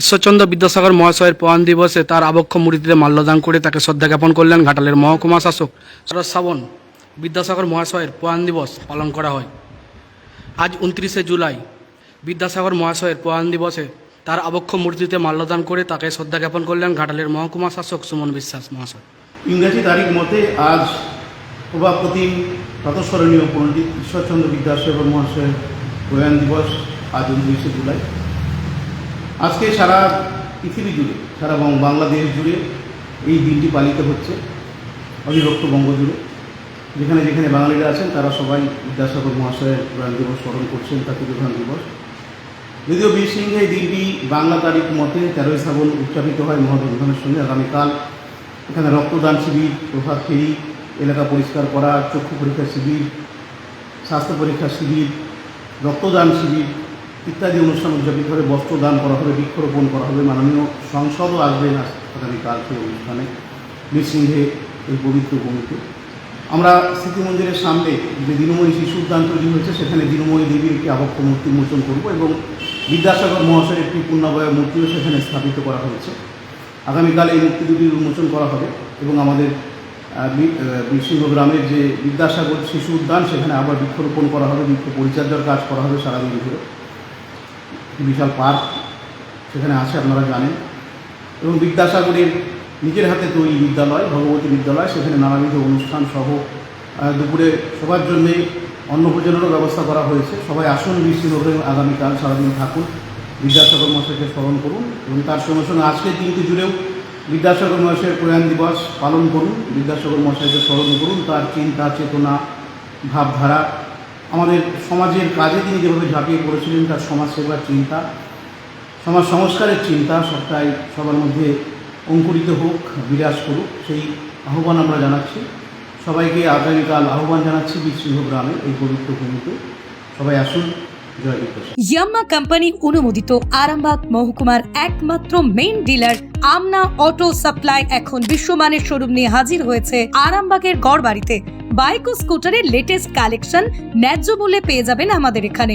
ঈশ্বরচন্দ্র বিদ্যাসাগর মহাশয়ের প্রয়াণ দিবসে তার আবক্ষ মূর্তিতে মাল্যদান করে তাকে শ্রদ্ধা জ্ঞাপন করলেন ঘাটালের মহকুমা শাসক শরৎ শ্রাবণ বিদ্যাসাগর মহাশয়ের প্রয়াণ দিবস পালন করা হয়। আজ উনত্রিশে জুলাই বিদ্যাসাগর মহাশয়ের প্রয়াণ দিবসে তার আবক্ষ মূর্তিতে মাল্যদান করে তাকে শ্রদ্ধা জ্ঞাপন করলেন ঘাটালের মহকুমা শাসক সুমন বিশ্বাস মহাশয়। ইংরাজি তারিখ মতে আজ প্রভাবপতি প্রাতঃস্মরণীয় পণ্ডিত ঈশ্বরচন্দ্র বিদ্যাসাগর মহাশয়ের প্রয়াণ দিবস আজ উনত্রিশে জুলাই। আজকে সারা পৃথিবী জুড়ে, সারা বাংলাদেশ জুড়ে এই দিনটি পালিত হচ্ছে অবিভক্ত বঙ্গ জুড়ে। যেখানে যেখানে বাঙালিরা আছেন, তারা সবাই বিদ্যাসাগর মহাশয়ের প্রয়াণ দিবস স্মরণ করছেন, তার প্রধান দিবস। যদিও বীর সিংহে এই দিনটি বাংলা তারিখ মতে তেরোই শ্রাবণ উদযাপিত হয় মহাধুমধামের সঙ্গে, আগামীকাল এখানে রক্তদান শিবির, প্রভাত ফেরি, এলাকা পরিষ্কার করা, চক্ষু পরীক্ষা শিবির, স্বাস্থ্য পরীক্ষা শিবির, রক্তদান শিবির ইত্যাদি অনুষ্ঠান উদযাপিত হবে বস্ত্রদান করা হবে, বৃক্ষরোপণ করা হবে, মাননীয় সংসদও আসবেন আগামীকাল সেই অনুষ্ঠানে। বীরসিংহে এই পবিত্র ভূমিতে। আমরা স্মৃতি মন্দিরের সামনে যে দিনময়ী শিশু উদ্যান তৈরি হয়েছে, সেখানে দিনময়ী দেবীর একটি আবক্ষ মূর্তি মোচন করব এবং বিদ্যাসাগর মহাশয়ের একটি পূর্ণাবয় মূর্তিও সেখানে স্থাপিত করা হয়েছে। আগামীকাল এই মূর্তি দুটির উন্মোচন করা হবে এবং আমাদের বীরসিংহ গ্রামের যে বিদ্যাসাগর শিশু উদ্যান, সেখানে আবার বৃক্ষরোপণ করা হবে, বৃক্ষ পরিচর্যার কাজ করা হবে সারাদিন ধরে। বিশাল পার্ক, সেখানে আছে, আপনারা জানেন। এবং বিদ্যাসাগরের নিজের হাতে তৈরি বিদ্যালয়, ভগবতী বিদ্যালয়, সেখানে নানাবিধ অনুষ্ঠান সহ দুপুরে সবার জন্যে অন্নভোজনেরও ব্যবস্থা করা হয়েছে। সবাই আসুন বৃষ্টিভাবে আগামীকাল সারাদিন থাকুন, বিদ্যাসাগর মহাশয়কে স্মরণ করুন এবং তার সঙ্গে সঙ্গে আজকের দিনটি জুড়েও বিদ্যাসাগর মহাশয়ের প্রয়াণ দিবস পালন করুন। বিদ্যাসাগর মহাশয়কে স্মরণ করুন, তার চিন্তা, চেতনা, ভাবধারা আমাদের সমাজের কাজে তিনি যেভাবে ঝাঁপিয়ে পড়েছিলেন, তার সমাজসেবার চিন্তা, সমাজ সংস্কারের চিন্তা সবটাই সবার মধ্যে অঙ্কুরিত হোক, বিরাজ করুক, সেই আহ্বান আমরা জানাচ্ছি। সবাইকে আগামীকাল আহ্বান জানাচ্ছি বিচ্ছিন্ন গ্রামে এই পবিত্র ভূমিতে। সবাই আসুন ইয়াম্মা কোম্পানি অনুমোদিত আরামবাগ মহকুমার একমাত্র main dealer Amna auto supply এখন বিশ্বমানের শোরুম নিয়ে হাজির হয়েছে আরামবাগের গড়বাড়িতে। বাইক ও স্কুটারের লেটেস্ট কালেকশন ন্যায্য মূল্যে পেয়ে যাবেন আমাদের এখানে।